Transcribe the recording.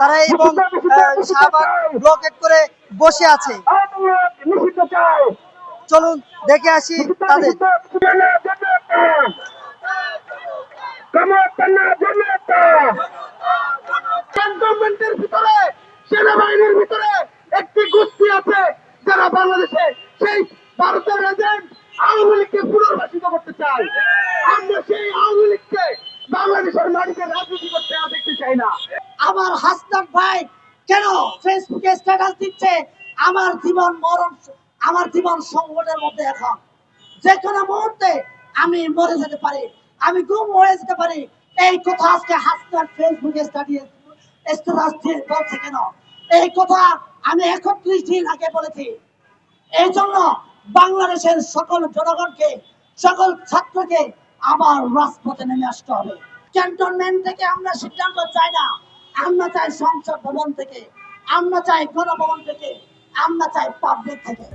তারা এবং শাহবাগ ব্লকেট করে বসে আছে। চলুন দেখে আসি তাদের। ক্যান্টনমেন্টের ভিতরে সেনাবাহিনীর ভিতরে একটি গোষ্ঠী আছে যারা বাংলাদেশে সেই ভারতের এজেন্ট আওয়ামী লীগকে পুনর্বাসিত করতে চায়। আমরা সেই আওয়ামী লীগকে বাংলাদেশের রাজনীতি করতে আর দেখতে চাই না। আমার হাসনাত ভাই কেন ফেসবুকে স্ট্যাটাস দিচ্ছে? আমার জীবন মরণ, আমার জীবন সংকটের মধ্যে এখন। যে কোনো মুহূর্তে আমি মরে যেতে পারি, আমি গুম হয়ে যেতে পারি। এই কথা আজকে হাসনাত ফেসবুকে স্ট্যাটাস দিয়ে বলছে কেন? এই কথা আমি একত্রিশ দিন আগে বলেছি। এই জন্য বাংলাদেশের সকল জনগণকে, সকল ছাত্রকে আবার রাজপথে নেমে আসতে হবে। ক্যান্টনমেন্ট থেকে আমরা সিদ্ধান্ত চাই না। আমরা চাই সংসদ ভবন থেকে আমরা চাই গণভবন থেকে আমরা চাই পাবলিক থেকে।